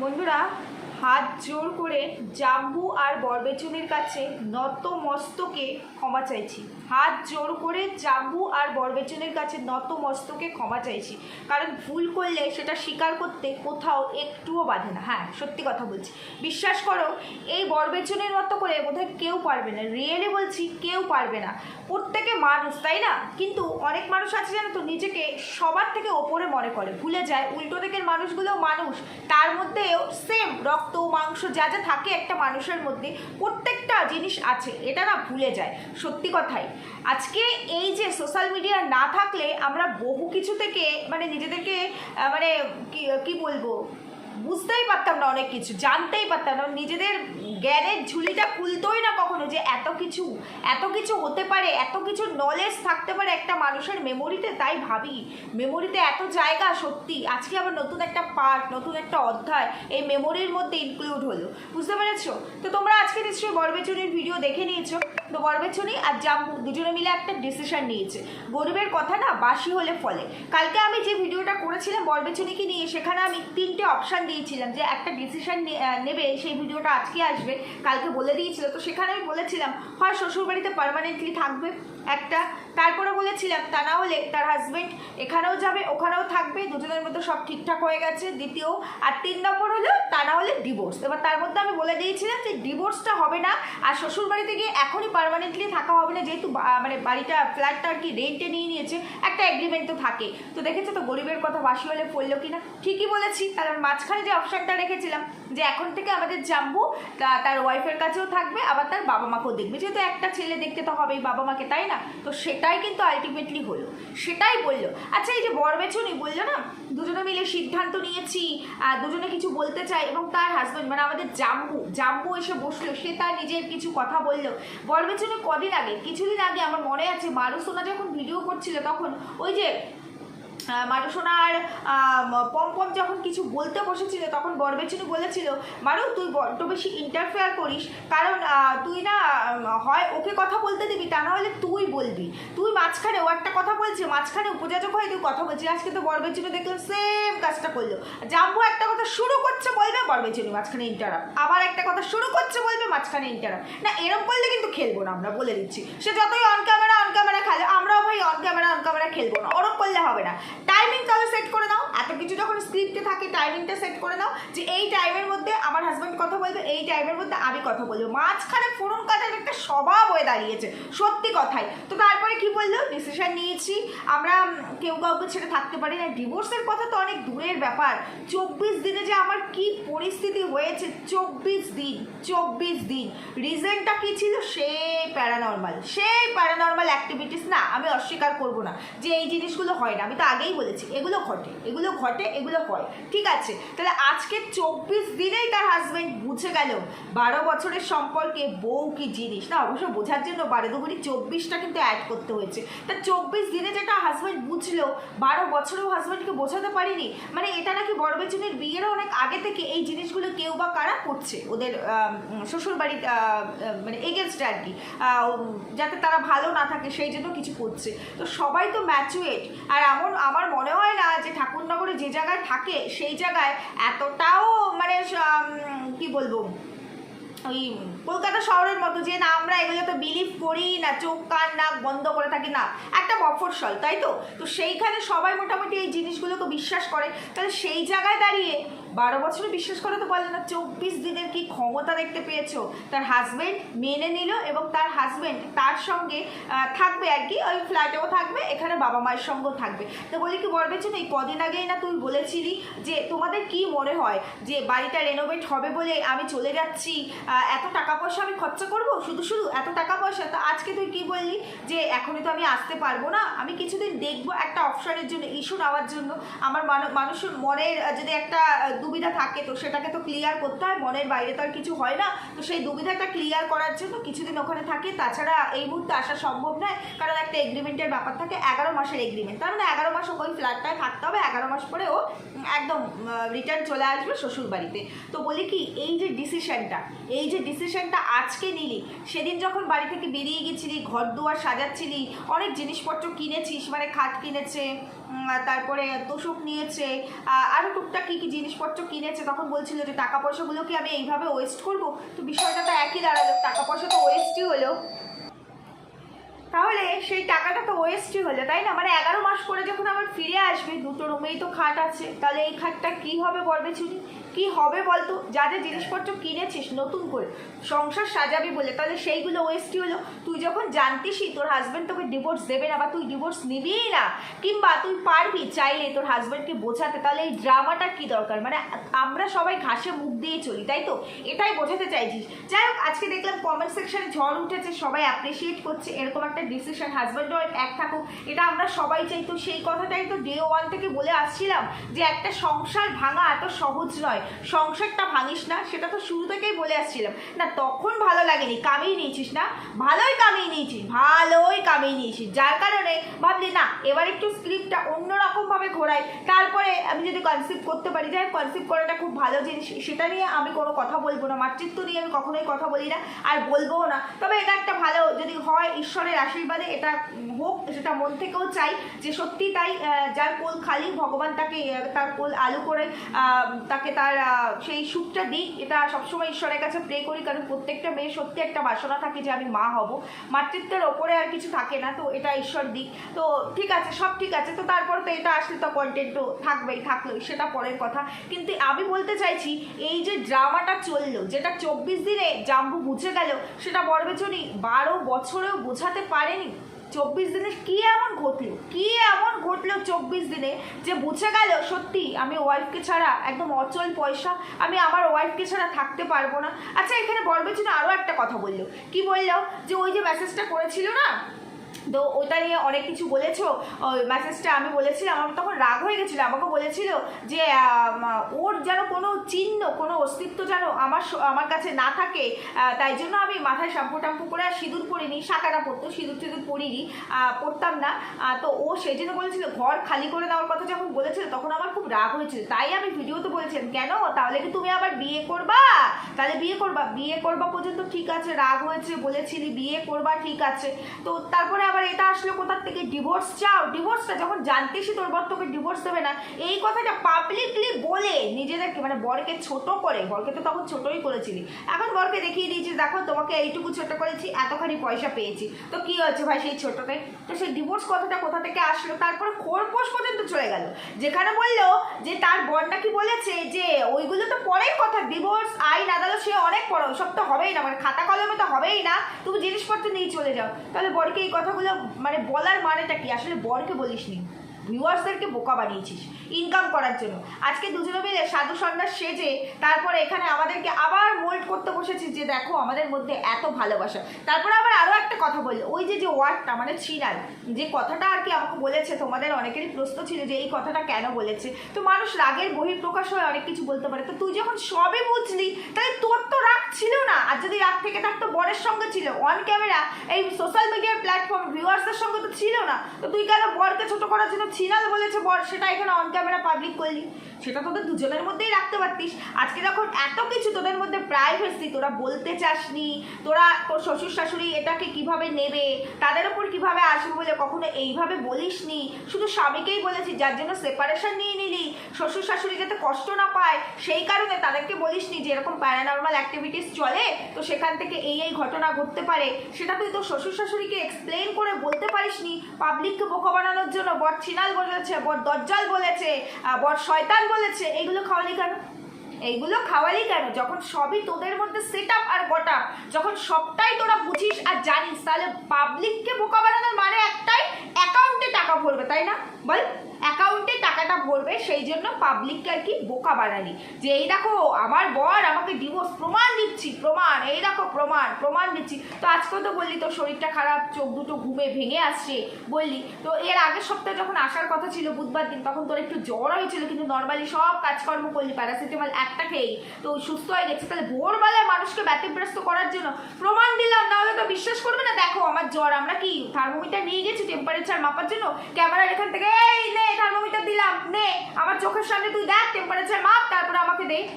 বন্ধুরা হাত জোর করে জাম্বু আর বরবেচনের কাছে নত মস্তকে ক্ষমা চাইছি। হাত জোর করে জাম্বু আর বরবেচনের কাছে নত মস্তকে ক্ষমা চাইছি। কারণ ভুল করলে সেটা স্বীকার করতে কোথাও একটুও বাধে না। হ্যাঁ সত্যি কথা বলছি। বিশ্বাস করো, এই বরবেচুনির মতো করে বোধহয় কেউ পারবে না। রিয়েলি বলছি, কেউ পারবে না। প্রত্যেকে মানুষ, তাই না? কিন্তু অনেক মানুষ আছে জানো তো, নিজেকে সবার থেকে ওপরে মনে করে। ভুলে যায়, উল্টো দিকের মানুষগুলো মানুষ। তার মধ্যেও সেম রক্ত মাংস, যা যা থাকে একটা মানুষের মধ্যে, প্রত্যেকটা জিনিস আছে, এটা না ভুলে যায়, সত্যি কথাই। আজকে এই যে সোশ্যাল মিডিয়া না থাকলে আমরা বহু কিছু থেকে মানে নিজেদেরকে মানে কি বলব? বুঝতেই পারতাম না অনেক কিছু, জানতেই পারতাম না। নিজেদের জ্ঞানের ঝুলিটা খুলতোই না কখনো যে এত কিছু এত কিছু হতে পারে, এত কিছু নলেজ থাকতে পারে একটা মানুষের মেমোরিতে তাই ভাবি। মেমোরিতে এত জায়গা সত্যি। আজকে আবার নতুন একটা পার্ট নতুন একটা অধ্যায়, এই মেমোরির মধ্যে ইনক্লুড হলো। বুঝতে পেরেছ? তো তোমরা আজকে নিশ্চয়ই বরবেচুনির ভিডিও দেখে নিয়েছো। তো বরবেচুনি আর জাম্বু দুজনে মিলে একটা ডিসিশন নিয়েছে। গরিবের কথা না, বাসি হলে ফলে। কালকে আমি যে ভিডিওটা করেছিলাম বরবেচুনিকে নিয়ে, সেখানে আমি তিনটে অপশান দিয়েছিলাম যে একটা ডিসিশন নেবে, সেই ভিডিওটা আজকে আসবে, কালকে বলে দিয়েছিল। তো সেখানে আমি বলেছিলাম, হয় শ্বশুরবাড়িতে পারমানেন্টলি থাকবে একটা, তারপরে বলেছিলাম, তা না হলে তার হাজবেন্ড এখানেও যাবে, ওখানেও থাকবে, দুজনের মধ্যে সব ঠিকঠাক হয়ে গেছে। দ্বিতীয়, আর তিন নম্বর হলো, তা না হলে ডিভোর্স এবার তার মধ্যে আমি বলে দিয়েছিলাম যে ডিভোর্সটা হবে না, আর শ্বশুরবাড়িতে গিয়ে এখনই পারমানেন্টলি থাকা হবে না, যেহেতু মানে বাড়িটা ফ্ল্যাটটা আর কি রেন্টে নিয়ে নিয়েছে, একটা এগ্রিমেন্ট তো থাকে। তো দেখেছ তো, গরিবের কথা বাসি হলে পড়ল কিনা? ঠিকই বলেছি তার মাঝখানে যে অপশানটা রেখেছিলাম, যে এখন থেকে আমাদের জাম্বু তার ওয়াইফের কাছেও থাকবে, আবার তার বাবা মাকেও দেখবে। যেহেতু একটা ছেলে দেখতে তো হবেই বাবা মাকে তাই না? তো সেটাই কিন্তু আলটিমেটলি হলো। সেটাই বলল। আচ্ছা এই যে বরবেছুনি বলল না? দুজনে মিলে সিদ্ধান্ত নিয়েছি আর দুজনে কিছু বলতে চাই এবং তার হাজব্যান্ড মানে আমাদের জাম্বু জাম্বু এসে বসল, সে তার নিজের কিছু কথা বলল। বরবেছুনি কদিন আগে, কিছুদিন আগে আমার মনে আছে, মারুসোনা যখন ভিডিও করছিল তখন ওই যে মারুসোনা আর পম পম যখন কিছু বলতে বসেছিল, তখন বরবেচুনি বলেছিল, মারু, তুই বড্ড বেশি ইন্টারফেয়ার করিস, কারণ তুই না হয় ওকে কথা বলতে দিবি, তা না হলে তুই বলবি। তুই মাঝখানে, ও একটা কথা বলছে, মাঝখানে উপযাচক হয়ে তুই কথা বলছিস। আজকে তো বরবেচুনি দেখলাম সেম কাজটা করল। জাম্বু একটা কথা শুরু করছে বলবে, বরবেচুনি মাঝখানে ইন্টারাপ আবার একটা কথা শুরু করছে বলবে, মাঝখানে ইন্টারাপ না এরকম করলে কিন্তু খেলব না আমরা, বলে দিচ্ছি। সে যতই অন ক্যামেরা অন ক্যামেরা খেলে, আমরাও ভাই অন ক্যামেরা অন ক্যামেরা খেলব না। ওরকম করলে হবে না। টাইমিং তাহলে সেট করে নাও। এত কিছু যখন স্ক্রিপ্টে থাকে টাইমিংটা সেট করে নাও যে এই টাইমের মধ্যে আমার হাজব্যান্ড কথা বলবে, এই টাইমের মধ্যে আমি কথা বলব। মাঝখানে ফোরন কাটার একটা স্বভাব হয়ে দাঁড়িয়েছে, সত্যি কথাই। তো তারপরে কি বলল? ডিসিশন নিয়েছি। আমরা কেউ কাউকে ছেড়ে থাকতে পারি না। ডিভোর্সের কথা তো অনেক দূরের ব্যাপার। চব্বিশ দিনে যে আমার কি পরিস্থিতি হয়েছে, চব্বিশ দিন চব্বিশ দিন। রিজনটা কি ছিল? সেই প্যারানর্মাল সেই প্যারানর্মাল অ্যাক্টিভিটিস না, আমি অস্বীকার করব না যে এই জিনিসগুলো হয় না। আমি তো আগেই বলেছি, এগুলো ঘটে এগুলো ঘটে, এগুলো হয়। ঠিক আছে, তাহলে আজকে চব্বিশ দিনেই তার হাজবেন্ড বুঝে গেল, বারো বছরের সম্পর্কে বউ কি জিনিস। না, অবশ্য বোঝার জন্য বারো দুগুনি চব্বিশটা কিন্তু অ্যাড করতে হয়েছে। তা চব্বিশ দিনে যেটা হাজবেন্ড বুঝলো, বারো বছরেও হাজবেন্ডকে বোঝাতে পারিনি মানে এটা নাকি বড় বেচুনের বিয়েরও অনেক আগে থেকে এই জিনিসগুলো কেউ বা কারা করছে ওদের শ্বশুর বাড়ির মানে এগেনস্ট আর কি। যাতে তারা ভালো না থাকে সেই জন্য কিছু করছে। তো সবাই তো ম্যাচুয়েট আর এমন, আমার মনে হয় না যে ঠাকুরনগরে যে জায়গায় থাকে, সেই জায়গায় এতটাও মানে কি বলব? ওই কলকাতা শহরের মতো যে না, আমরা এগুলো তো বিলিভ করি না, চোখ, কান, নাক বন্ধ করে থাকি না। একটা মফস্বল তাই তো? তো সেইখানে সবাই মোটামুটি এই জিনিসগুলোকে বিশ্বাস করে। তাহলে সেই জায়গায় দাঁড়িয়ে বারো বছরে বিশ্বাস করে তো বলে না, চব্বিশ দিনের কি ক্ষমতা দেখতে পেয়েছ? তার হাজবেন্ড মেনে নিল এবং তার হাজবেন্ড তার সঙ্গে থাকবে আর কি, ওই ফ্ল্যাটেও থাকবে, এখানে বাবা মায়ের সঙ্গেও থাকবে। তো বলি কি বলবেছেন এই কদিন আগেই না তুই বলেছিলি যে তোমাদের কি মনে হয় যে বাড়িটা রেনোভেট হবে বলে আমি চলে যাচ্ছি এত টাকা পয়সা আমি খরচা করব? শুধু শুধু এত টাকা পয়সা তো আজকে তুই কি বললি? যে এখনই তো আমি আসতে পারব না। আমি কিছুদিন দেখব একটা অপশনের জন্য ইস্যু নেওয়ার জন্য। আমার মানু- মানুষের মনের যদি একটা দুবিধা থাকে, তো সেটাকে তো ক্লিয়ার করতে হয়। মনের বাইরে তো আর কিছু হয় না। তো সেই দুবিধাটা ক্লিয়ার করার জন্য কিছুদিন ওখানে থাকে। তাছাড়া এই মুহূর্তে আসা সম্ভব নয়। কারণ একটা এগ্রিমেন্টের ব্যাপার থাকে। এগারো মাসের এগ্রিমেন্ট তার মানে এগারো মাস ওই ফ্ল্যাটটায় থাকতে হবে। এগারো মাস পরে ও একদম রিটার্ন চলে আসবে শ্বশুর বাড়িতে তো বলি কি, এই যে ডিসিশনটা এই যে ডিসিশনটা আজকে নিলি, সেদিন যখন বাড়ি থেকে বেরিয়ে গেছিলি ঘর দুয়ার সাজাচ্ছিলি, অনেক জিনিসপত্র কিনেছিস মানে খাট কিনেছে তারপরে তোষক নিয়েছে আরও টুকটাক কী কী জিনিসপত্র কিনেছে, তখন বলছিল যে টাকা পয়সাগুলো কি আমি এইভাবে ওয়েস্ট করব? তো বিষয়টা তো একই দাঁড়াল, টাকা পয়সা তো ওয়েস্টই হলো। তাহলে সেই টাকাটা তো ওয়েস্টই হলো, তাই না? মানে এগারো মাস করে যখন আবার ফিরে আসবে, দুটো রুমেই তো খাট আছে, তাহলে এই খাটটা কি হবে বলবে চুরি কি হবে বলতো? যা যা জিনিসপত্র কিনেছিস নতুন করে সংসার সাজাবি বলে, তাহলে সেইগুলো ওয়েস্টই হলো। তুই যখন জানতিসই তোর হাজব্যান্ড তোকে ডিভোর্স দেবে না বা তুই ডিভোর্স নিবিই না, কিংবা তুই পারবি চাইলে তোর হাজব্যান্ডকে বোঝাতে, তাহলে এই ড্রামাটা কি দরকার? মানে আমরা সবাই ঘাসে মুখ দিয়ে চলি, তাই তো? এটাই বোঝাতে চাইছিস। যাই হোক, আজকে দেখলাম কমেন্ট সেকশনে ঝড় উঠেছে, সবাই অ্যাপ্রিসিয়েট করছে, এরকম একটা ডিসিশন হাজব্যান্ড ওয়াইফ এক থাকুক, এটা আমরা সবাই চাই। তো সেই কথাটাই তো ডে ওয়ান থেকে বলে আসছিলাম যে একটা সংসার ভাঙা এত সহজ নয়। সংসারটা ভাঙিস না, সেটা তো শুরু থেকেই বলে আসছিলাম। না, তখন ভালো লাগেনি, কামিয়ে নিয়েছিস না? ভালোই কামিয়ে নিয়েছিস, ভালোই কামিয়ে নিয়েছিস। যার কারণে ভাবলি, না, এবার একটু স্ক্রিপ্টটা অন্যরকমভাবে ঘোরাই। তারপরে আমি যদি কনসেপ্ট করতে পারি, যাই কনসেপ্ট করাটা খুব ভালো জিনিস। সেটা নিয়ে আমি কোনো কথা বলব না, মাতৃত্ব নিয়ে আমি কখনোই কথা বলি না, আর বলবোও না। তবে এটা একটা ভালো, যদি হয় ঈশ্বরের আশীর্বাদে এটা হোক, সেটা মন থেকেও চাই যে সত্যি তাই যার কোল খালি, ভগবান তাকে, তার কোল আলু করে তাকে তার আহ, সেই সুখটা দিক এটা সবসময় ঈশ্বরের কাছে প্রে করি কারণ প্রত্যেকটা মেয়ে সত্যি একটা বাসনা থাকে যে আমি মা হব। মাতৃত্বের ওপরে আর কিছু থাকে না তো এটা ঈশ্বর দিক। তো ঠিক আছে সব ঠিক আছে। তো তারপর তো এটা আসলে তো কন্টেন্টও থাকবেই থাকলোই সেটা পরের কথা। কিন্তু আমি বলতে চাইছি এই যে ড্রামাটা চলল যেটা চব্বিশ দিনে জাম্বু বুঝে গেল সেটা বরবেচনি বারো বছরেও বোঝাতে পারেনি? চব্বিশ দিনে কি এমন ঘটল? কি এমন ঘটলো চব্বিশ দিনে যে বুঝে গেল, সত্যি আমি ওয়াইফকে ছাড়া একদম অচল পয়সা, আমি আমার ওয়াইফকে ছাড়া থাকতে পারব না। আচ্ছা এখানে বরবেচনে আরও একটা কথা বলল। কি বলল? যে ওই যে মেসেজটা করেছিল না? তো ওটা নিয়ে অনেক কিছু বলেছ। ওই মেসেজটা আমি বলেছিলাম, আমার তখন রাগ হয়ে গেছিল আমাকে বলেছিল যে ওর যেন কোনো চিহ্ন, কোনো অস্তিত্ব যেন আমার আমার কাছে না থাকে। তাই জন্য আমি মাথায় শ্যাম্পু ট্যাম্পু করে আর সিঁদুর পরিনি শাঁকাটা পরতো, সিঁদুর টিঁদুর পরিনি পরতাম না। তো ও সেই জন্য বলেছিল, ঘর খালি করে দেওয়ার কথা যখন বলেছিল, তখন আমার খুব রাগ হয়েছিল। তাই আমি ভিডিওতে বলেছিলাম, কেন? তাহলে কি তুমি আবার বিয়ে করবা? তাহলে বিয়ে করবা? বিয়ে করবা পর্যন্ত ঠিক আছে, রাগ হয়েছে, বলেছিলি বিয়ে করবা, ঠিক আছে। তো তারপরে আবার এটা আসলো কোথার থেকে ডিভোর্স চাও? ডিভোর্সটা যখন জানতেসই তোর বর তোকে ডিভোর্স দেবে না, এই কথাটা পাবলিকলি বলে নিজেদেরকে মানে বরকে ছোট করে, বরকে তো তখন ছোটই করেছিলি। এখন বরকে দেখিয়ে দিয়েছি, দেখো, তোমাকে এইটুকু ছোট করেছি, এতখানি পয়সা পেয়েছি। তো কি হচ্ছে ভাই সেই ছোটতে? তো সেই ডিভোর্স কথাটা কোথা থেকে আসলো? তারপরে খোরপোশ পর্যন্ত চলে গেল। যেখানে বলল যে তার বর নাকি বলেছে যে ওইগুলো তো পরের কথা ডিভোর্স আইন, আদালত, সে অনেক বড় সব তো হবেই না মানে খাতা কলমে তো হবেই না, তুমি জিনিসপত্র নিয়ে চলে যাও। তাহলে বরকে এই কথাগুলো মানে বলার মানেটা কি? আসলে বরকে বলিসনি। ভিউয়ার্সদেরকে বোকা বানিয়েছিস ইনকাম করার জন্য। আজকে দুজনে মিলে সাধু সন্ন্যাস সেজে তারপরে এখানে আমাদেরকে আবার মোল্ড করতে বসেছিস যে দেখো আমাদের মধ্যে এত ভালোবাসা। তারপরে আবার আরও একটা কথা বলল ওই যে যে ওয়ার্ডটা মানে ছিনাল, যে কথাটা আর কি আমাকে বলেছে, তোমাদের অনেকেরই প্রশ্ন ছিল যে এই কথাটা কেন বলেছে। তো মানুষ রাগের বহিঃপ্রকাশ হয়ে অনেক কিছু বলতে পারে। তো তুই যখন সবই বুঝলি, তাহলে তোর তো রাগ ছিল না। আর যদি রাগ থেকে থাকতো, বরের সঙ্গে ছিল অন ক্যামেরা এই সোশ্যাল মিডিয়ার প্ল্যাটফর্ম ভিউয়ার্সদের সঙ্গে তো ছিল না। তো তুই কেন বরকে ছোট করার জন্য ছিনাল বলেছে বল সেটা এখানে অন ক্যামেরা পাবলিক করলি। সেটা তোদের দুজনের মধ্যেই রাখতে পারতিস। আজকে যখন এত কিছু তোদের মধ্যে প্রাইভেসি তোরা বলতে চাসনি, তোরা তোর শ্বশুর শাশুড়ি এটাকে কীভাবে নেবে, তাদের উপর কীভাবে আসবে বলে কখনো এইভাবে বলিসনি? শুধু স্বামীকেই বলেছিস যার জন্য সেপারেশন নিয়ে নিলি। শ্বশুর শাশুড়ি যাতে কষ্ট না পায়, সেই কারণে তাদেরকে বলিসনি যে এরকম প্যারানর্মাল অ্যাক্টিভিটিস চলে, তো সেখান থেকে এই এই ঘটনা ঘটতে পারে। সেটা তুই তোর শ্বশুর শাশুড়িকে এক্সপ্লেন করে বলতে পারিসনি। পাবলিককে বোকা বানানোর জন্য বর ছিনাল বলেছে বর দজ্জাল বলেছে বর শয়তান বলেছে, এইগুলো খাওয়ালি কেন? এইগুলো খাওয়ালি কেন? যখন সবই তোদের মধ্যে সেট আপ আর গট আপ যখন সবটাই তোরা বুঝিস আর জানিস, তাহলে পাবলিককে বোকা বানানোর মানে একটাই অ্যাকাউন্টে টাকা ভরবে, তাই না? বল। অ্যাকাউন্টে টাকাটা ভরবে, সেই জন্য পাবলিককে আর কি বোকা বানালি। যে, এই দেখো, আমার বর আমাকে ডিভোর্স প্রমাণ দিচ্ছি, প্রমাণ, এই দেখো, প্রমাণ প্রমাণ দিচ্ছি। তো আজকেও তো বললি, তোর শরীরটা খারাপ, চোখ দুটো ঘুমে ভেঙে আসছে। বললি। তো এর আগের সপ্তাহে যখন আসার কথা ছিল, বুধবার দিন, তখন তোর একটু জ্বর হয়েছিল, কিন্তু নর্মালি সব কাজকর্ম করলি প্যারাসিটামল একটা খেয়েই। তো সুস্থ হয়ে গেছে, তাহলে ভোরবেলায় মানুষকে ব্যতিগ্রস্ত করার জন্য প্রমাণ দিলাম না হলে তো বিশ্বাস করবে না, দেখো, আমার জ্বর, আমরা কি থার্মোমিটার নিয়ে গেছি টেম্পারেচার মাপার জন্য? ক্যামেরার এখান থেকে, এই নে থার্মোমিটার দিলাম, নে, আমার চোখের সামনে তুই দেখ টেম্পারেচার মাপ, তারপরে আমাকে দে।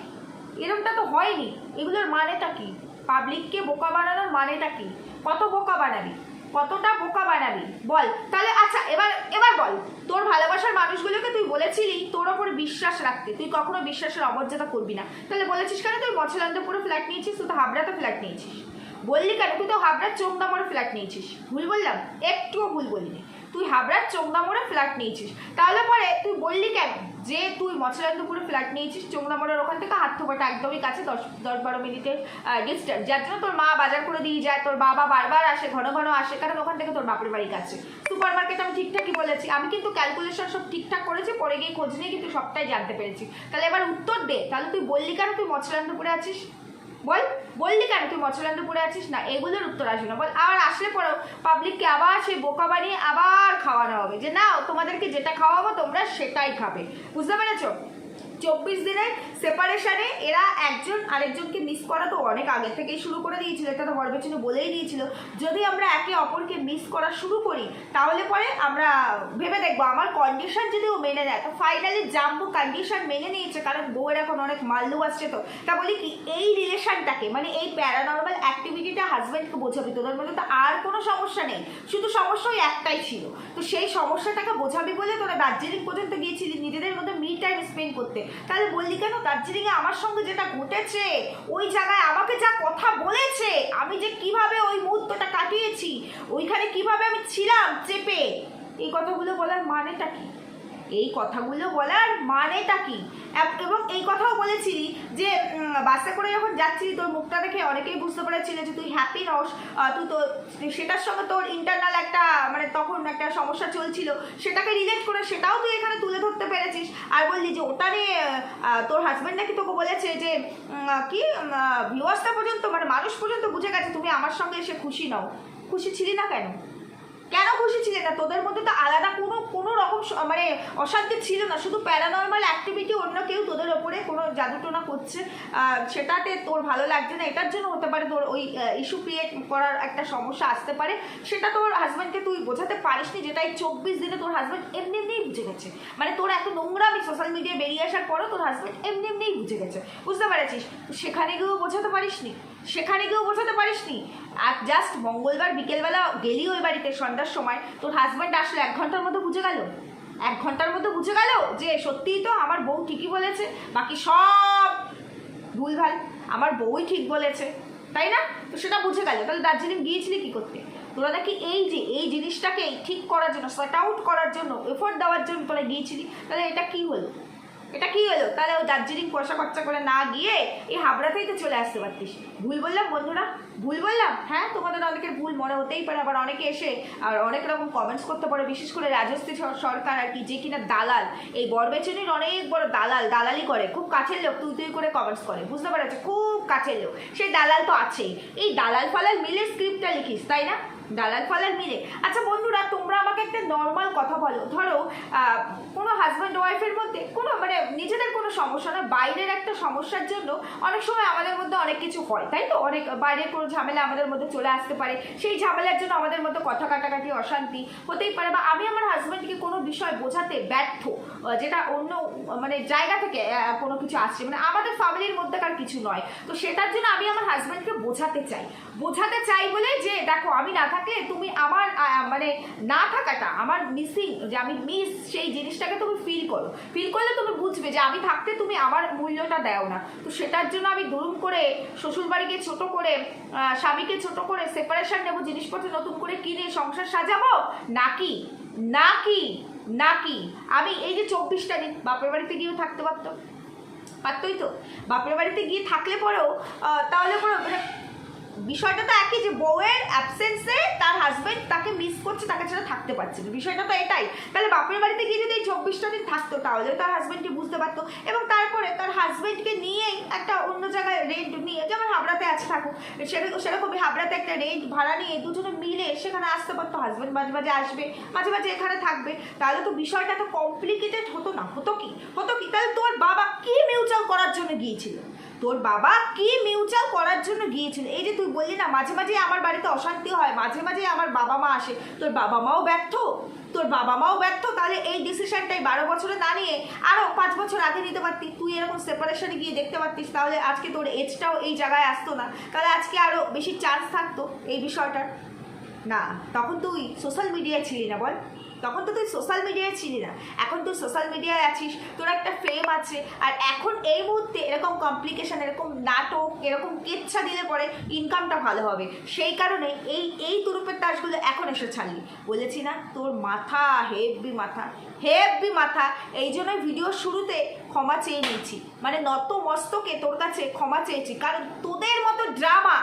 এরকমটা তো হয়নি। এগুলোর মানেটা কি? পাবলিককে বোকা বানানোর মানেটা কি? কত বোকা বানাবি? কতটা বোকা বানাবি? বল। তাহলে আচ্ছা এবার এবার বল। তোর ভালোবাসার মানুষগুলোকে তুই বলেছিলি, তোর ওপর বিশ্বাস রাখতে। তুই কখনো বিশ্বাসের অমর্যাদা করবি না। তাহলে বলেছিস কেন তুই মছলান্তপুরে ফ্ল্যাট নিয়েছিস, তুই তো হাবড়াতে ফ্ল্যাট নিয়েছিস? বললি কেন? তুই তো হাবড়ার চোখ চোংদামোড়ে ফ্ল্যাট নিয়েছিস। ভুল বললাম? একটুও ভুল বলিনি। তুই হাবড়ার চোংদামোড়ে ফ্ল্যাট নিয়েছিস। তাহলে পরে তুই বললি কেন যে তুই মছলান্তপুরে ফ্ল্যাট নিয়েছিস? চোংদামোড়ের ওখান থেকে হাতথোপাটা একদমই কাছে, দশ দশ বারো মিনিটের ডিস্টেন্স যার জন্য তোর মা বাজার করে দিয়ে যায়, তোর বাবা বারবার আসে, ঘন ঘন আসে, কারণ ওখান থেকে তোর বাপের বাড়ি কাছে। সুপার মার্কেট আমি ঠিকঠাকই বলেছি। আমি কিন্তু ক্যালকুলেশন সব ঠিকঠাক করেছি, পরে গিয়ে খোঁজ নিয়ে কিন্তু সবটাই জানতে পেরেছি। তাহলে এবার উত্তর দে। তাহলে তুই বললি কেন তুই মছলান্তপুরে আছিস? বল, বললি কেন? তুই মৎস্যলান্তপুরে আছিস? না, এগুলোর উত্তর আসবে না। বল, আবার আসলে পরেও পাবলিককে আবার সেই বোকা বানিয়ে আবার খাওয়ানো হবে। যে না তোমাদেরকে যেটা খাওয়াবো তোমরা সেটাই খাবে। বুঝতে পেরেছ? চব্বিশ দিনের সেপারেশনে এরা একজন আরেকজনকে মিস করা তো অনেক আগে থেকেই শুরু করে দিয়েছিল, এটা তো বরবেচনে বলেই দিয়েছিল। যদি আমরা একে অপরকে মিস করা শুরু করি, তাহলে পরে আমরা ভেবে দেখব, আমার কন্ডিশন যদি ও মেনে নেয়, তো ফাইনালি জাম্বু কন্ডিশন মেনে নিয়েছে, কারণ বউয়ের এখন অনেক মাল্লু আসছে তো। তা বলি কি, এই রিলেশনটাকে মানে এই প্যারানর্মাল অ্যাক্টিভিটিটা হাজব্যান্ডকে বোঝাবি তোদের মধ্যে, তো আর কোনো সমস্যা নেই। শুধু সমস্যা ওই একটাই ছিল। তো সেই সমস্যাটাকে বোঝাবি বলে তোরা দার্জিলিং পর্যন্ত গিয়েছিলি, নিজেদের মধ্যে স্পেন্ড করতে। তাহলে বললি কেন? দার্জিলিংয়ে আমার সঙ্গে যেটা ঘটেছে, ওই জায়গায় আমাকে যা কথা বলেছে, আমি যে কীভাবে ওই মুহূর্তটা কাটিয়েছি, ওইখানে কীভাবে আমি ছিলাম, চেপে, এই কথাগুলো বলার মানেটা কি? এই কথাগুলো বলার মানেটা কি? এবং এই কথাও বলেছিলি যে বাসে করে যখন যাচ্ছিলি, তোর মুখটা দেখে অনেকেই বুঝতে পেরেছিল যে তুই হ্যাপি নস। তুই তো সেটার সঙ্গে তোর ইন্টারনাল একটা মানে তখন একটা সমস্যা চলছিল। সেটাকে রিলেট করে সেটাও তুই এখানে তুলে ধরতে পেরেছিস। আর বললি যে, ওটা নিয়ে তোর হাজব্যান্ড নাকি তোকে বলেছে যে কি ভিউয়ার্সটা পর্যন্ত মানে মানুষ পর্যন্ত বুঝে গেছে, তুমি আমার সঙ্গে এসে খুশি নাও। খুশি ছিলি না কেন? কেন খুশি ছিলে না? তোদের মধ্যে তো আলাদা কোনো কোনো রকম মানে অশান্তি ছিল না। শুধু প্যারানর্মাল অ্যাক্টিভিটি অন্য কেউ তোদের ওপরে কোনো জাদুটোনা করছে। সেটাতে তোর ভালো লাগছে না। এটার জন্য হতে পারে তোর ওই ইস্যু ক্রিয়েট করার একটা সমস্যা আসতে পারে। সেটা তোর হাজব্যান্ডকে তুই বোঝাতে পারিস নি যেটা এই চব্বিশ দিনে তোর হাজব্যান্ড এমনি এমনিই বুঝে গেছে। মানে তোর এত নোংরামি সোশ্যাল মিডিয়ায় বেরিয়ে আসার পরও তোর হাজব্যান্ড এমনি এমনিই বুঝে গেছে। বুঝতে পেরেছিস? সেখানে গিয়েও বোঝাতে পারিসনি? সেখানে গিয়েও বোঝাতে পারিসনি। আর জাস্ট মঙ্গলবার বিকেলবেলা গেলি ওই বাড়িতে সন্ধ্যার সময়, তোর হাজব্যান্ড আসলে এক ঘণ্টার মধ্যে বুঝে গেল। এক ঘণ্টার মধ্যে বুঝে গেল যে সত্যিই তো আমার বউ ঠিকই বলেছে, বাকি সব ভুলভাল, আমার বউই ঠিক বলেছে, তাই না? তো সেটা বুঝে গেল। তাহলে দার্জিলিং গিয়েছিলি কি করতে? তোরা নাকি এই যে, এই জিনিসটাকে ঠিক করার জন্য সেট আউট করার জন্য এফোর্ট দেওয়ার জন্য তোরা গিয়েছিলি, তাহলে এটা কি হলো? এটা কি হলো? তাহলে ওই দার্জিলিং পয়সা খরচা করে না গিয়ে এই হাবড়াতেই তো চলে আসতে পারতিস। ভুল বললাম বন্ধুরা? ভুল বললাম? হ্যাঁ তোমাদের অনেকের ভুল মনে হতেই পারে, আবার অনেকে এসে আর অনেক রকম কমেন্টস করতে পারে, বিশেষ করে রাজস্থান সর- সরকার আর কি, যে কিনা দালাল। এই বরবেচনির অনেক বড় দালাল, দালালি করে, খুব কাছের লোক, তুই তুই করে কমেন্টস করে, বুঝতে পারছ? খুব কাছের লোক। সেই দালাল তো আছেই। এই দালাল ফালাল মিলে স্ক্রিপ্টটা লিখিস, তাই না? দালাল ফালাল, মিলে। আচ্ছা বন্ধুরা, তোমরা আমাকে একটা নর্মাল কথা বলো। ধরো কোনো হাজব্যান্ড ওয়াইফের মধ্যে কোনো মানে নিজেদের কোনো সমস্যা না, বাইরের একটা সমস্যার জন্য অনেক সময় আমাদের মধ্যে অনেক কিছু হয়, তাই তো? অনেক বাইরের কোনো ঝামেলা আমাদের মধ্যে চলে আসতে পারে, সেই ঝামেলার জন্য আমাদের মধ্যে কথা কাটাকাটি, অশান্তি হতেই পারে বা আমি আমার হাজব্যান্ডকে কোনো বিষয় বোঝাতে ব্যর্থ যেটা অন্য মানে জায়গা থেকে কোনো কিছু আসছে মানে আমাদের ফ্যামিলির মধ্যেকার কিছু নয়। তো সেটার জন্য আমি আমার হাজব্যান্ডকে বোঝাতে চাই। বোঝাতে চাই বলে যে, দেখো, আমি না থাকলে তুমি আমার মানে না থাকাটা, আমার মিসিং যে আমি মিস সেই জিনিসটাকে তুমি ফিল করো। ফিল করলে তুমি বুঝবে যে আমি থাকতে তুমি আমার মূল্যটা দাও না। তো সেটার জন্য আমি দুরুম করে শ্বশুরবাড়িকে ছোট করে স্বামীকে ছোট করে সেপারেশন নেব, জিনিসপত্র নতুন করে কিনে সংসার সাজাবো? নাকি? নাকি? নাকি? আমি এই যে চব্বিশটা দিন, বাপের বাড়িতে গিয়েও থাকতে পারতো। পারতই তো। বাপের বাড়িতে গিয়ে থাকলে পরেও তাহলে পরে মানে বিষয়টা তো একই যে বউয়ের অ্যাবসেন্সে তার হাজবেন্ড তাকে মিস করছে, তাকে ছাড়া থাকতে পারছে না। বিষয়টা তো এটাই। তাহলে বাপের বাড়িতে গিয়ে যদি এই চব্বিশটা দিন থাকতো তাহলে তার হাজবেন্ডকে বুঝতে পারতো এবং তারপরে তার হাজবেন্ডকে নিয়েই একটা অন্য জায়গায় রেন্ট নিয়ে, যেমন হাবড়াতে আছে থাকুক, সেরকম, সেরকমই হাবড়াতে একটা রেন্ট ভাড়া নিয়ে দুজনে মিলে সেখানে আসতে পারতো হাজবেন্ড মাঝে মাঝে আসবে, মাঝে মাঝে এখানে থাকবে। তাহলে তো বিষয়টা তো কমপ্লিকেটেড হতো না। হতো কি? হতো কি? তাহলে তোর বাবা কি মিউচুয়াল করার জন্য গিয়েছিল? তোর বাবা কি মিউচুয়াল করার জন্য গিয়েছিল? এই যে তুই বললি না, মাঝে মাঝে আমার বাড়িতে অশান্তি হয়, মাঝে মাঝে আমার বাবা মা আসে। তোর বাবা মাও ব্যর্থ? তোর বাবা মাও ব্যর্থ? তাহলে এই ডিসিশনটাই বারো বছরে না নিয়ে আরও পাঁচ বছর আগে নিতে পারতি। তুই এরকম সেপারেশনে গিয়ে দেখতে পারতিস, তাহলে আজকে তোর এজটাও এই জায়গায় আসতো না। তাহলে আজকে আরও বেশি চান্স থাকতো এই বিষয়টার। না, তখন তুই সোশ্যাল মিডিয়ায় ছিলি না বল। তখন তো তুই সোশ্যাল মিডিয়ায় ছিলি না। এখন তুই সোশ্যাল মিডিয়ায় আছিস, তোর একটা ফেম আছে, আর এখন এই মুহূর্তে এরকম কমপ্লিকেশন এরকম নাটক, এরকম কেচ্ছা দিলে পরে ইনকামটা ভালো হবে। সেই কারণে এই এই তুরুপের তাসগুলো এখন এসে ছাড়লি। বলেছি না, তোর মাথা হেভি মাথা হেভি মাথা। এই জন্য ভিডিও শুরুতে ক্ষমা চেয়ে নিয়েছি। মানে নত মস্তকে তোর কাছে ক্ষমা চেয়েছি। কারণ তোদের মতো ড্রামা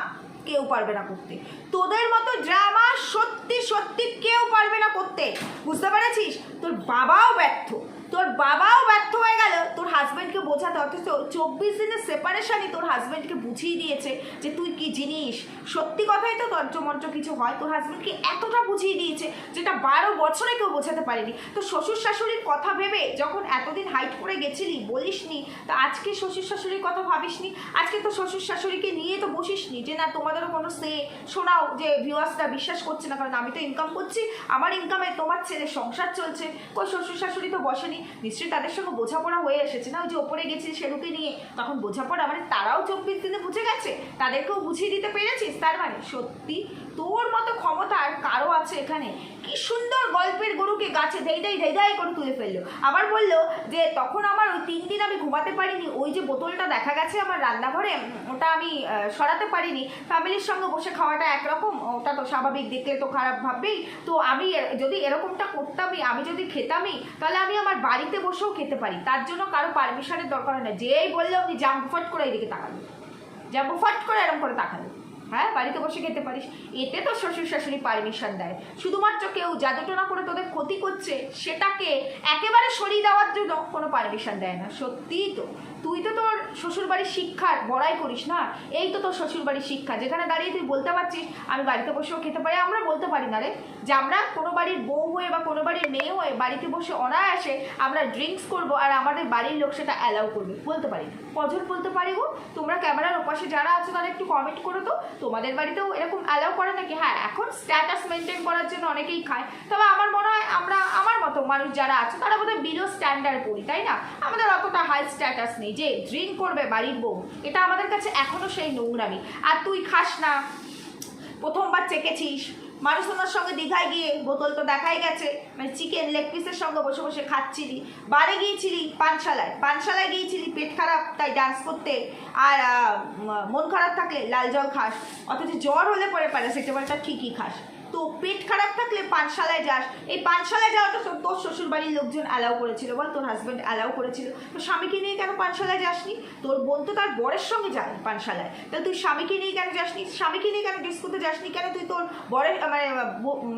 কেউ পারবে না করতে। তোদের মতো ড্রামা সত্যি সত্যি কেউ পারবে না করতে। বুঝতে পেরেছিস? তোর বাবাও ব্যর্থ। তোর বাবাও ব্যর্থ হয়ে গেল। তোর হাজব্যান্ডকে বোঝাতে অথচ চব্বিশ দিনের সেপারেশনই তোর হাজব্যান্ডকে বুঝিয়ে দিয়েছে যে তুই কি জিনিস। সত্যি কথাই তো তন্ত্রমন্ত্র কিছু হয়। তোর হাজব্যান্ডকে এতটা বুঝিয়ে দিয়েছে যেটা বারো বছরে কেউ বোঝাতে পারেনি। তো শ্বশুর শাশুড়ির কথা ভেবে যখন এতদিন হাইট করে গেছিলি বলিসনি, তা আজকে শ্বশুর শাশুড়ির কথা ভাবিসনি? আজকে তো শ্বশুর শাশুড়িকে নিয়ে তো বসিসনি যে না তোমাদেরও কোনো সে শোনাও যে ভিউয়ার্সরা বিশ্বাস করছে না। কারণ আমি তো ইনকাম করছি, আমার ইনকামে তোমার ছেলে সংসার চলছে। কই শ্বশুর শাশুড়ি তো বসেনি। নিশ্চয়ই তাদের সঙ্গে বোঝাপড়া হয়ে এসেছে। না, ওই যে ওপরে গেছি সেরুকে নিয়ে তখন বোঝাপড়া মানে তারাও চব্বিশ দিনে বুঝে গেছে, তাদেরকেও বুঝিয়ে দিতে পেরেছিস? তার মানে সত্যি তোর মতো ক্ষমতা আর কারও আছে এখানে? কি সুন্দর গল্পের গরুকে গাছে ধেই ধেই ধেই ধেই করে তুলে ফেলল। আবার বলল যে, তখন আমার ওই তিন দিন আমি ঘুমাতে পারিনি। ওই যে বোতলটা দেখা গেছে আমার রান্নাঘরে ওটা আমি সরাতে পারিনি। ফ্যামিলির সঙ্গে বসে খাওয়াটা একরকম। ওটা তো স্বাভাবিক, দেখলে তো খারাপ ভাববেই। তো আমি যদি এরকমটা করতামই, আমি যদি খেতামই, তাহলে আমি আমার বাড়িতে বসেও খেতে পারি। তার জন্য কারও পারমিশনের দরকার হয় না। যেই বলল আপনি জাম্প ফট করে এদিকে তাকালো। জাম্প ফট করে এরকম করে তাকালো। হ্যাঁ বাড়িতে বসে খেতে পারিস। এতে তো শ্বশুর শাশুড়ি পারমিশন দেয়। শুধুমাত্র কেউ জাদুটোনা করে তোদের ক্ষতি করছে, সেটাকে একেবারে সরিয়ে দেওয়ার জন্য কোনো পারমিশন দেয় না। সত্যিই তো। তুই তো তোর শ্বশুরবাড়ির শিক্ষার বড়াই করিস না। এই তো তোর শ্বশুরবাড়ির শিক্ষা। যেখানে দাঁড়িয়ে তুই বলতে পারছিস, আমি বাড়িতে বসেও খেতে পারি, আমরা বলতে পারি না রে। যে আমরা কোনো বাড়ির বউ হয়ে বা কোনো বাড়ির মেয়ে হয়ে বাড়িতে বসে অনায়াসে আমরা ড্রিঙ্কস করব আর আমাদের বাড়ির লোক সেটা অ্যালাউ করবে। বলতে পারি। কজন বলতে পারি গো? তোমরা ক্যামেরার ওপাশে যারা আছো, তারা একটু কমেন্ট করো তো। তোমাদের বাড়িতেও এরকম অ্যালাউ করে নাকি? হ্যাঁ এখন স্ট্যাটাস মেনটেন করার জন্য অনেকেই খায়। তবে আমার মনে হয় আমরা, আমার মতো মানুষ যারা আছে, তারা বোধহয় বিলো স্ট্যান্ডার্ড পড়ি, তাই না? আমাদের অতটা হাই স্ট্যাটাস নেই। যে ড্রিঙ্ক করবে বাড়ির বউ, এটা আমাদের কাছে এখনও সেই নোংরামি। আর তুই খাস না। প্রথমবার চেকেছিস। মানুষজনের সঙ্গে দীঘায় গিয়ে বোতল তো দেখাই গেছে। মানে চিকেন লেগ পিসের সঙ্গে বসে বসে খাচ্ছিলি। বাড়ি গিয়েছিলি পানশালায়। পানশালায় গিয়েছিলি, পেট খারাপ, তাই ডান্স করতে। আর মন খারাপ থাকলে লাল জল খাস। অথচ জ্বর হলে পরে প্যারাসিটামলটা ঠিকই খাস। তো পেট খারাপ থাকলে পানশালায় যাস। এই পানশালায় যাওয়াটা তো তোর শ্বশুর বাড়ির লোকজন অ্যালাউ করেছিল বল, তোর হাজব্যান্ড অ্যালাউ করেছিল। তো স্বামীকে নিয়ে কেন পানশালায় যাসনি? তোর বোন তো তার বরের সঙ্গে যায় পানশালায় তাহলে তুই স্বামীকে নিয়ে কেন যাসনি? স্বামীকে নিয়ে কেন ডিস্কোতে যাসনি? কেন তুই তোর বরের মানে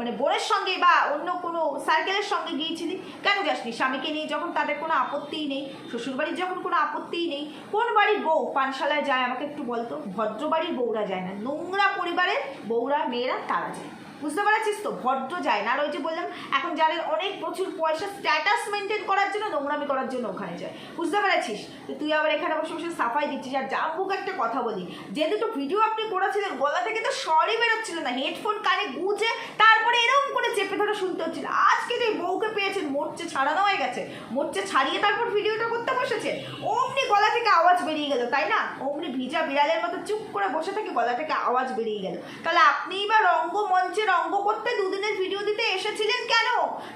মানে বোনের সঙ্গে বা অন্য কোনো সার্কেলের সঙ্গে গিয়েছিলি? কেন যাসনি? স্বামীকে নিয়ে যখন তাদের কোনো আপত্তিই নেই, শ্বশুরবাড়ির যখন কোনো আপত্তিই নেই, কোন বাড়ির বউ পানশালায় যায়? আমাকে একটু বলতো। ভদ্র বাড়ির বউরা যায় না, নোংরা পরিবারের বউরা, মেয়েরা, তারা যায়। বুঝতে পারছিস তো? ভদ্র যায়। না আর ওই যে বললাম, এখন যাদের অনেক প্রচুর পয়সা স্ট্যাটাস মেনটেন করার জন্য নোংরামি করার জন্য ওখানে যায়। বুঝতে পেরেছিস? তো তুই আবার এখানে বসে বসে সাফাই দিচ্ছিস। আর যা মুখ একটা কথা বলি, যে দুটো ভিডিও আপনি করেছিলেন, গলা থেকে তো সরই বেরোচ্ছিল না। হেডফোন কানে গুঁজে তারপরে এরকম করে চেপে ধরে শুনতে হচ্ছিল। আজকে যে বউকে পেয়েছেন মোর্চে ছাড়ানো হয়ে গেছে মোর্চে ছাড়িয়ে তারপর ভিডিওটা করতে বসেছে, অমনি গলা থেকে আওয়াজ বেরিয়ে গেল, তাই না? অমনি ভিজা বিড়ালের মতো চুপ করে বসে থেকে গলা থেকে আওয়াজ বেরিয়ে গেল। তাহলে আপনি বা রঙ্গমঞ্চে রঙ্গ করতে দুদিনের ভিডিও দিতে এসেছিলেন কেন?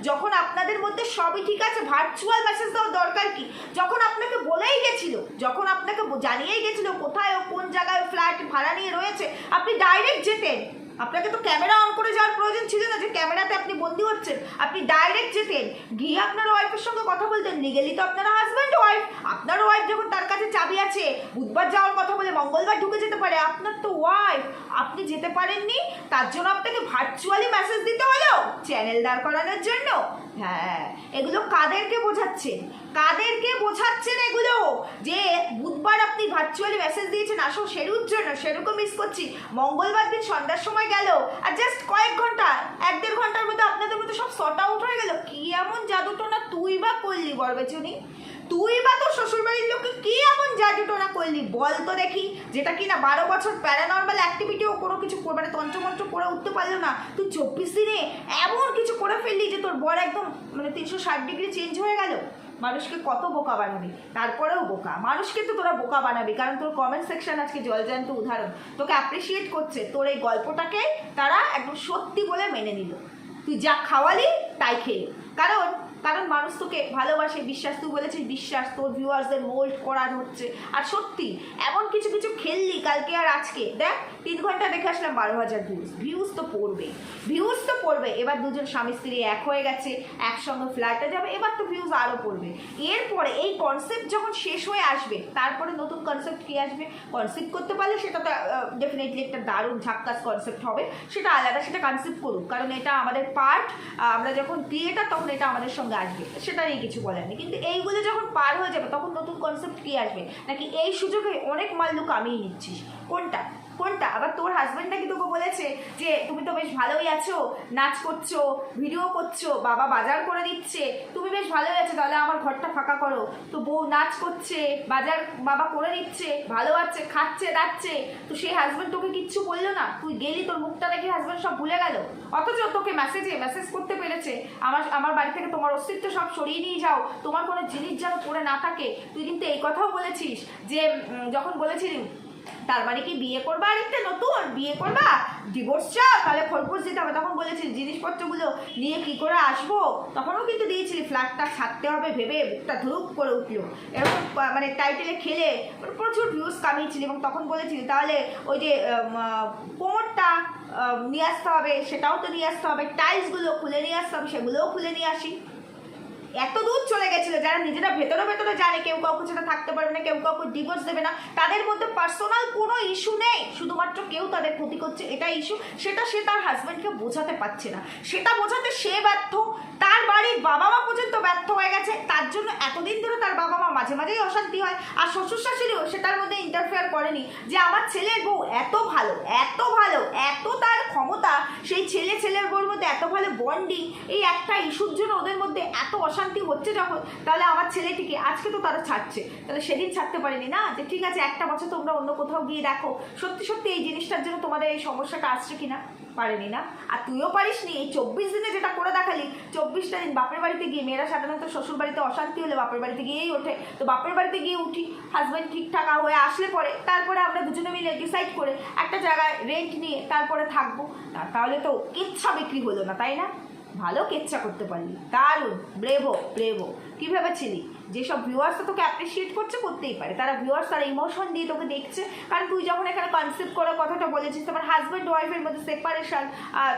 যখন আপনাদের মধ্যে সবই ঠিক আছে ভার্চুয়াল মেসেজ দেওয়ার দরকার কি? যখন আপনাকে বলেই গেছিল, যখন আপনাকে জানিয়েই গেছিল কোথায় ও কোন জায়গায় ফ্ল্যাট ভাড়া নিয়ে রয়েছে, আপনি ডাইরেক্ট যেতেন। আপনাকে তো ক্যামেরা অন করে যাওয়ার প্রয়োজন ছিল না যে ক্যামেরাতে আপনি বন্দি হচ্ছেন। আপনি ডাইরেক্ট যেতেন। গিয়ে আপনার ওয়াইফের সঙ্গে কথা বলতেন। লিগেলি তো আপনারা হাজব্যান্ড ওয়াইফ আপনার ওয়াইফ যখন তার কাছে চাবি আছে, বুধবার যাওয়ার কথা বলে মঙ্গলবার ঢুকে যেতে পারে, আপনার তো ওয়াইফ আপনি যেতে পারেননি, তার জন্য আপনাকে ভার্চুয়ালি মেসেজ দিতে হলো চ্যানেল দাঁড় করানোর জন্য। হ্যাঁ এগুলো কাদেরকে বোঝাচ্ছেন? কাদেরকে বোঝাচ্ছেন এগুলো? যে বুধবার আপনি ভার্চুয়ালি মেসেজ দিয়েছেন, আসো সেরুর জন্য শেরুকে মিস করছি। মঙ্গলবার দিন সন্ধ্যার সময় গেল, আর জাস্ট কয়েক ঘণ্টা, এক দেড় ঘণ্টার মধ্যে আপনাদের মধ্যে সব শর্ট আউট হয়ে গেল। কি এমন জাদুটোনা তুই বা করলি, বরবেচনি? তুই বা তোর শ্বশুরবাড়ির লোককে কি এমন জাদুটোনা করলি? বল তো দেখি, যেটা কি না বারো বছর প্যারানর্মাল অ্যাক্টিভিটিও কোনো কিছু মানে তন্ত্রমন্ত্র করে উঠতে পারল না। তুই চব্বিশ দিনে এমন কিছু করে ফেললি যে তোর বর একদম মানে তিনশো ষাট ডিগ্রি চেঞ্জ হয়ে গেল। মানুষকে কত বোকা বানাবি? তারপরেও বোকা। মানুষকে তো তোরা বোকা বানাবি, কারণ তোর কমেন্ট সেকশন আজকে জলজান্ত উদাহরণ। তোকে অ্যাপ্রিসিয়েট করছে, তোর এই গল্পটাকে তারা একদম সত্যি বলে মেনে নিল। তুই যা খাওয়ালি, তাই খেয়ে কারণ কারণ মানুষ তোকে ভালোবাসে, বিশ্বাস, তুই বলেছিস বিশ্বাস, তোর ভিউয়ার্সদের মোল্ড করা হচ্ছে। আর সত্যি, এমন কিছু কিছু খেললি কালকে আর আজকে। দেখ, তিন ঘণ্টা দেখে আসলাম বারো হাজার ভিউজ ভিউজ তো পড়বে। ভিউজ তো পড়বে। এবার দুজন স্বামী স্ত্রী এক হয়ে গেছে, একসঙ্গে ফ্ল্যাটে যাবে, এবার তো ভিউজ আরও পড়বে। এরপরে এই কনসেপ্ট যখন শেষ হয়ে আসবে, তারপরে নতুন কনসেপ্ট কী আসবে? কনসেপ্ট করতে পারলে সেটা তো ডেফিনেটলি একটা দারুণ ঝাক্কাস কনসেপ্ট হবে। সেটা আলাদা, সেটা কনসেপ্ট করুক। কারণ এটা আমাদের পার্ট আমরা যখন ক্রিয়েটার তখন এটা আমাদের সঙ্গে আসবে। সেটা নিয়ে কিছু বলার নেই। কিন্তু এইগুলো যখন পার হয়ে যাবে, তখন নতুন কনসেপ্ট কী আসবে? নাকি এই সুযোগে অনেক মাল্লু কামিয়ে নিচ্ছিস কোনটা? কোনটা আবার তোর হাজব্যান্ড নাকি তোকে বলেছে যে, তুমি তো বেশ ভালোই আছো, নাচ করছ ভিডিও করছ, বাবা বাজার করে দিচ্ছে, তুমি বেশ ভালোই আছো, তাহলে আমার ঘরটা ফাঁকা করো। তো বউ নাচ করছে, বাজার বাবা করে দিচ্ছে, ভালো আছে, খাচ্ছে, দাচ্ছে। তো সেই হাজব্যান্ড তোকে কিচ্ছু বলল না? তুই গেলি, তোর মুখটা দেখে হাজব্যান্ড সব ভুলে গেল। অথচ তোকে মেসেজে মেসেজ করতে পেরেছে। আমার আমার বাড়ি থেকে তোমার অস্তিত্ব সব সরিয়ে নিয়ে যাও। তোমার কোনো জিনিস যেন পড়ে না থাকে। তুই কিন্তু এই কথাও বলেছিস যে যখন বলেছিলি তার মানে কি বিয়ে করবা আরেকটা নতুন? বিয়ে করবা? ডিভোর্স চাও? তাহলে খরপোশ দিতে হবে। তখন বলেছি, জিনিসপত্রগুলো নিয়ে কি করে আসব? তখনও কিন্তু দিয়েছিলি ফ্ল্যাটটা ছাড়তে হবে। ভেবে বুকটা ধুরুপ করে উঠল। এরকম মানে টাইটেলে খেলে প্রচুর ভিউজ কামিয়েছিলি এবং তখন বলেছিলি, তাহলে ওই যে কোমরটা নিয়ে আসতে হবে, সেটাও তো নিয়ে আসতে হবে টাইলসগুলো খুলে নিয়ে আসতে হবে, সেগুলোও খুলে নিয়ে আসি। এত দূর চলে গেছিল যারা নিজেরা ভেতরে ভেতরে জানে কেউ কাউকে সেটা থাকতে পারবে না, কেউ কাউকে ডিভোর্স দেবে না, তাদের মধ্যে পার্সোনাল কোনো ইস্যু নেই। শুধুমাত্র কেউ তাদের ক্ষতি করছে, এটা ইস্যু সেটা সে তার হাজব্যান্ডকে বোঝাতে পারছে না। সেটা বোঝাতে সে ব্যর্থ তার বাড়ির বাবা মা পর্যন্ত ব্যর্থ হয়ে গেছে। তার জন্য এতদিন ধরে তার বাবা মা মাঝে মাঝেই অশান্তি হয়। আর শ্বশুর শাশুড়িও সেটার মধ্যে ইন্টারফেয়ার করেনি যে আমার ছেলের বউ এত ভালো এত ভালো, এত তার ক্ষমতা, সেই ছেলে ছেলের বউর মধ্যে এত ভালো বন্ডিং এই একটা ইস্যুর জন্য ওদের মধ্যে এত অশান্তি হচ্ছে যখন, তাহলে আমার ছেলেটিকে আজকে তো তারা ছাড়ছে। তাহলে সেদিন ছাড়তে পারেনি না? যে ঠিক আছে, একটা বছর তোমরা অন্য কোথাও গিয়ে দেখো। সত্যি সত্যি এই জিনিসটার জন্য তোমাদের এই সমস্যাটা আসছে কিনা? পারেনি না। আর তুইও পারিস নি এই চব্বিশ দিনে যেটা করে দেখালি, চব্বিশটা দিন বাপের বাড়িতে গিয়ে, মেয়েরা সাধারণত শ্বশুর বাড়িতে অশান্তি হলে বাপের বাড়িতে গিয়েই ওঠে। তো বাপের বাড়িতে গিয়ে উঠি হাজব্যান্ড ঠিকঠাক হয়ে আসলে পরে, তারপরে আমরা দুজনে মিলে ডিসাইড করে একটা জায়গায় রেন্ট নিয়ে তারপরে থাকব। তাহলে তো কিচ্ছা বিক্রি হলো না, তাই না? ভালো কেচ্ছা করতে পারলি। দারুণ ব্রেভো ব্রেভো কী ভেবেছিলি? যেসব ভিউয়ার্স তোকে অ্যাপ্রিসিয়েট করছে, করতেই পারে। তারা ভিউয়ার্স তারা ইমোশন দিয়ে তোকে দেখছে। কারণ তুই যখন এখানে কনসেপ্ট করে কথাটা বলেছিস, তোমার হাজব্যান্ড ওয়াইফের মধ্যে সেপারেশন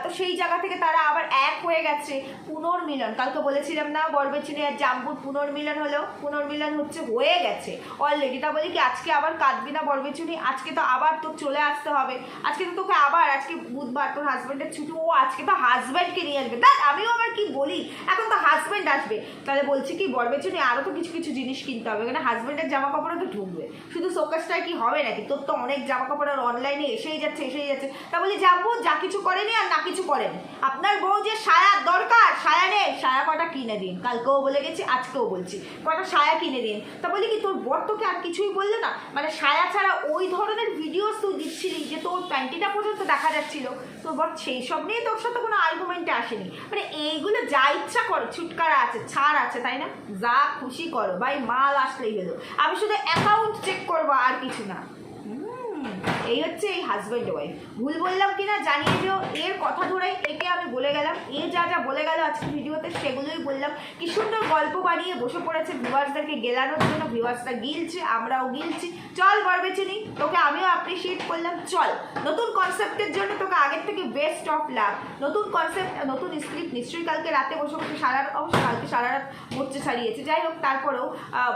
তো সেই জায়গা থেকে তারা আবার এক হয়ে গেছে। পুনর্মিলন। কালকে বলেছিলাম না, বরবেচিনি আর জাম্বুর পুনর্মিলন হলো? পুনর্মিলন হচ্ছে, হয়ে গেছে। অলরেডি তা বলি কি, আজকে আবার কাঁদবি না বরবেচুনি? আজকে তো আবার তোর চলে আসতে হবে। আজকে তো তোকে আবার, আজকে বুধবার তোর হাজব্যান্ডের ছুটি। ও আজকে তো হাজব্যান্ডকে নিয়ে আসবে। দেখ আমিও আবার কি বলি? এখন তো হাজব্যান্ড আসবে। তাহলে বলছি কি, বর বরবেচুনি আরও তো কিছু কিছু জিনিস কিনতে হবে। এখানে হাজব্যান্ডের জামা কাপড়ও তো ঢুকবে। শুধু শোকাসটায় কি হবে নাকি? তোর তো অনেক জামা কাপড় আর অনলাইনে এসেই যাচ্ছে এসেই যাচ্ছে। তা বলি, যাব, যা কিছু করেনি আর না কিছু করেন। আপনার বউ যে সায়া দরকার, সায়া নেই। সায়া কটা কিনে দিন? কালকেও বলে গেছি, আজকেও বলছি। কটা সায়া কিনে দিন? তা বলি কি, তোর বর তোকে আর কিছুই বলল না? মানে সায়া ছাড়া ওই ধরনের ভিডিওস তুই দিচ্ছিলি যে তোর প্যান্টিটা পর্যন্ত দেখা যাচ্ছিল। তোর বর সেই সব নিয়ে তোর সাথে কোনো আর্গুমেন্টে আসেনি। মানে এইগুলো যা ইচ্ছা করো ছুটকারা আছে ছাড় আছে তাই না? যা খুশি করো ভাই মাল আসলেই হলো আমি শুধু অ্যাকাউন্ট চেক করব আর কিছু না। হুম, এই হচ্ছে এই হাজব্যান্ড ওয়াইফ ভুল বললাম কিনা জানিয়ে দিও, এর কথা ধরেই একে আমি বলে গেলাম, এ যা যা বলে গেল আজকে ভিডিওতে সেগুলোই বললাম। কি সুন্দর গল্প বানিয়ে বসে পড়েছে ভিউয়ার্সদেরকে গেলানোর জন্য ভিউয়ার্সরা গিলছে, আমরাও গিলছি। চল বরবেচিনি তোকে আমিও অ্যাপ্রিসিয়েট করলাম, চল। নতুন কনসেপ্টের জন্য তোকে আগের থেকে বেস্ট অফ লাভ নতুন কনসেপ্ট নতুন স্ক্রিপ্ট নিশ্চয়ই কালকে রাতে বসে বসে সারা রাত, অবশ্য কালকে সারা রাত মরচে ছাড়িয়েছে। যাই হোক, তারপরেও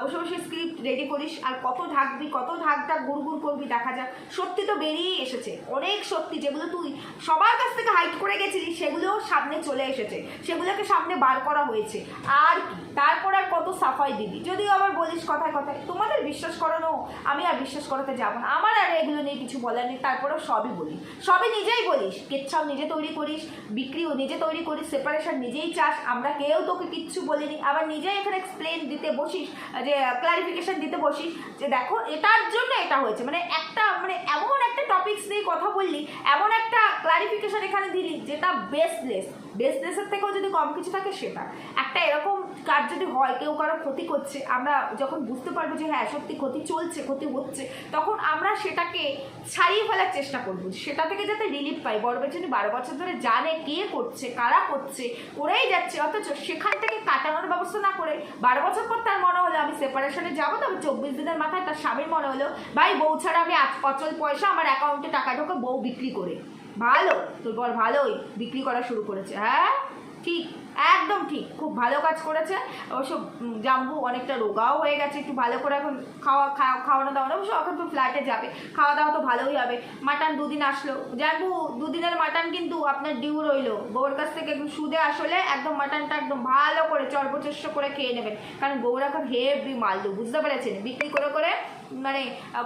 বসে বসে স্ক্রিপ্ট রেডি করিস, আর কত ঢাকবি, কত ঢাক ঢাক গুড় গুড় করবি দেখা যাক। সত্যি শক্তি তো বেরিয়েই এসেছে। অনেক শক্তি যেগুলো তুই সবার কাছ থেকে হাইট করে গেছিলি সেগুলো সামনে চলে এসেছে। সেগুলোকে সামনে বার করা হয়েছে। আর কি? তারপর আর কত সাফাই দিবি? যদিও আবার বলিস কথায় কথায়, তোমাদের বিশ্বাস করানো, আমি আর বিশ্বাস করাতে যাব না। আমার আর এগুলো নিয়ে কিছু বলার নেই, তারপরেও সবই বলি। সবই নিজেই বলিস। কেচ্ছাও নিজে তৈরি করিস, বিক্রিও নিজে তৈরি করিস সেপারেশন নিজেই চাস। আমরা কেউ তোকে কিচ্ছু বলিনি। আবার নিজেই এখানে এক্সপ্লেন দিতে বসিস, যে ক্লারিফিকেশন দিতে বসিস, যে, দেখো, এটার জন্য এটা হয়েছে। মানে একটা মানে এমন একটা টপিকস নিয়ে কথা বললি, এমন একটা ক্লারিফিকেশন এখানে দিলি যেটা বেসলেস বেসলেসের থেকেও যদি কম কিছু থাকে, সেটা। একটা এরকম কাজ যদি হয়, কেউ কারও ক্ষতি করছে, আমরা যখন বুঝতে পারব যে হ্যাঁ সত্যি ক্ষতি চলছে, ক্ষতি হচ্ছে, তখন আমরা সেটাকে ছাড়িয়ে ফেলার চেষ্টা করব। সেটা থেকে যাতে রিলিফ পাই। বড় বেচনি বারো বছর ধরে জানে কে করছে, কারা করছে করেই যাচ্ছে, অথচ সেখান থেকে কাটানোর ব্যবস্থা না করে বারো বছর পর তার মনে হলো, আমি সেপারেশনে যাব, তবে চব্বিশ দিনের মাথায় তার স্বামীর মনে হলো, ভাই, বউ ছাড়া আমি অচল পয়সা আমার অ্যাকাউন্টে টাকা ঢোকে বউ বিক্রি করে। ভালো, তোর বর ভালোই বিক্রি করা শুরু করেছে। হ্যাঁ ঠিক। একদম ঠিক, খুব ভালো কাজ করেছে। অবশ্য জাম্বু অনেকটা রোগাও হয়ে গেছে, একটু ভালো করে এখন খাওয়া খাওয়া, খাওয়ানো দাওয়ানো, অবশ্য এখন তো ফ্ল্যাটে যাবে। খাওয়া দাওয়া তো ভালোই হবে। মাটন দুদিন আসলো। জানবু দুদিনের মাটন কিন্তু আপনার ডিউ রইল। বউর কাছ থেকে একদম সুদে আসলে একদম মাটনটা একদম ভালো করে চর্বচস্য করে খেয়ে নেবেন। কারণ বউর এখন হেভি মালদু বুঝতে পেরেছেন? বিক্রি করে করে মানে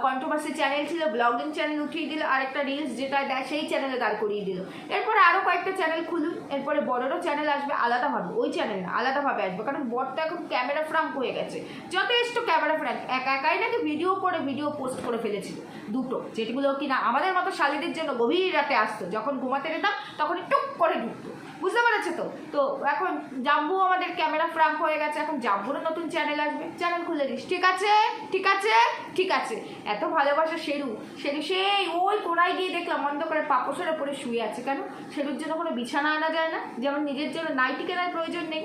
কন্ট্রোভার্সি চ্যানেল ছিল ব্লগিং চ্যানেল উঠিয়ে দিল আর একটা রিলস যেটা দেয়, সেই চ্যানেলে দাঁড় করিয়ে দিল। এরপরে আরও কয়েকটা চ্যানেল খুলুন, এরপরে বড়েরও চ্যানেল আসবে, আলাদাভাবে, ওই চ্যানেল না, আলাদাভাবে আসবে, কারণ বড়টা এখন ক্যামেরা ফ্রাঙ্ক হয়ে গেছে। যথেষ্ট ক্যামেরা ফ্রাঙ্ক একা একাই নাকি ভিডিও করে ভিডিও পোস্ট করে ফেলেছিল, দুটো, যেগুলো কিনা আমাদের মতো শালিদের জন্য গভীর রাতে আসতো, যখন ঘুমাতে যেতাম তখন টুক করে ঢুকতো। পেরেছে তো। তো এখন জাম্বু আমাদের ক্যামেরা ফ্রাঙ্ক হয়ে গেছে, এখন জাম্বুরও নতুন চ্যানেল আসবে। চ্যানেল খুলে দিস। ঠিক আছে? ঠিক আছে? ঠিক আছে। এত ভালোবাসা শেরু। শেরু সেই ওই কোনায় গিয়ে দেখলাম, অন্ধকারে পাপসের ওপরে শুয়ে আছে কেন? শেরুর জন্য কোনো বিছানা আনা যায় না? যেমন নিজের জন্য নাইটি কেনার প্রয়োজন নেই।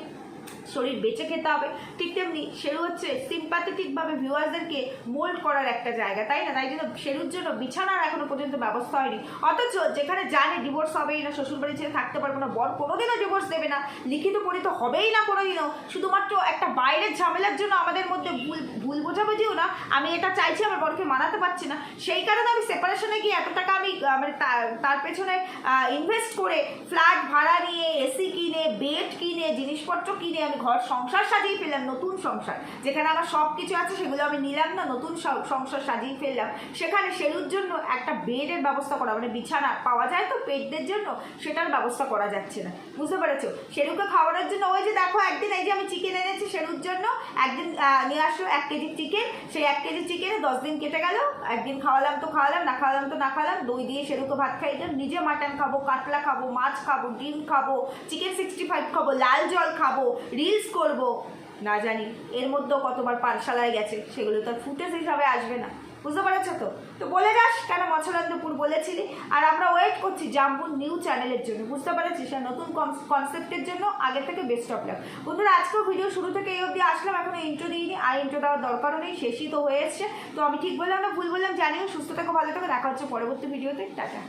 শরীর বেঁচে খেতে হবে। ঠিক তেমনি সেরু হচ্ছে সিম্প্যাথেটিকভাবে ভিউয়ার্সদেরকে মোল্ড করার একটা জায়গা, তাই না? তাই জন্য সেরুর জন্য বিছানার এখনও পর্যন্ত ব্যবস্থা হয়নি। অথচ যেখানে জানে ডিভোর্স হবেই না, শ্বশুরবাড়ি ছেড়ে থাকতে পারব না, বর কোনোদিনও ডিভোর্স দেবে না, লিখিত পরিত হবেই না কোনোদিনও। শুধুমাত্র একটা বাইরের ঝামেলার জন্য আমাদের মধ্যে ভুল ভুল বোঝাবুঝিও না। আমি এটা চাইছি, আমার বরকে মানাতে পারছি না। সেই কারণে আমি সেপারেশনে গিয়ে এত টাকা আমি মানে তার পেছনে ইনভেস্ট করে ফ্ল্যাট ভাড়া নিয়ে এসি কিনে বেড কিনে, জিনিসপত্র কিনে আমি ঘর সংসার সাজিয়ে ফেললাম, নতুন সংসার। যেখানে আমার সব কিছু আছে, সেগুলো আমি নিলাম না, নতুন সংসার সাজিয়ে ফেললাম। সেখানে সেলুর জন্য একটা বেডের ব্যবস্থা করা মানে বিছানা পাওয়া যায় তো পেটদের জন্য, সেটার ব্যবস্থা করা যাচ্ছে না। বুঝতে পেরেছ? সেরুকে খাওয়ানোর জন্য, ওই যে দেখো একদিন, এই যে আমি চিকেন এনেছি সেরুর জন্য, একদিন নিয়ে আসলো এক কেজি চিকেন, সেই এক কেজি চিকেনে দশ দিন কেটে গেল, একদিন খাওয়ালাম তো খাওয়ালাম, না খাওয়ালাম তো না খাওয়ালাম, দই দিয়ে সেরুকে ভাত খাই দিলাম নিজে মাটন খাব, কাতলা খাব, মাছ খাব, ডিম খাব, চিকেন সিক্সটি ফাইভ খাব, লাল জল খাব রিলস করব। না জানি, এর মধ্যেও কতবার পাঠশালায় গেছে, সেগুলো তো ফুটেজ হিসাবে আসবে না। বুঝতে পেরেছ তো? তো বলে যাস কেন মছলান্দপুর বলেছিলি? আর আমরা ওয়েট করছি জাম্বুর নিউ চ্যানেলের জন্য। বুঝতে পেরেছিস? আর নতুন কনসেপ্টের জন্য আগে থেকে বেস্ট অফ লাক বন্ধুরা, আজকেও ভিডিও শুরু থেকে এই অবধি আসলাম। এখনও ইন্ট্রো দিইনি। আর ইন্ট্রো দেওয়ার দরকারও নেই, শেষই তো হয়ে এসছে। তো আমি ঠিক বললাম না, ভুল বললাম। জানিও, সুস্থ থাকো, ভালো থাকো। দেখা হচ্ছে পরবর্তী ভিডিওতে টাটা।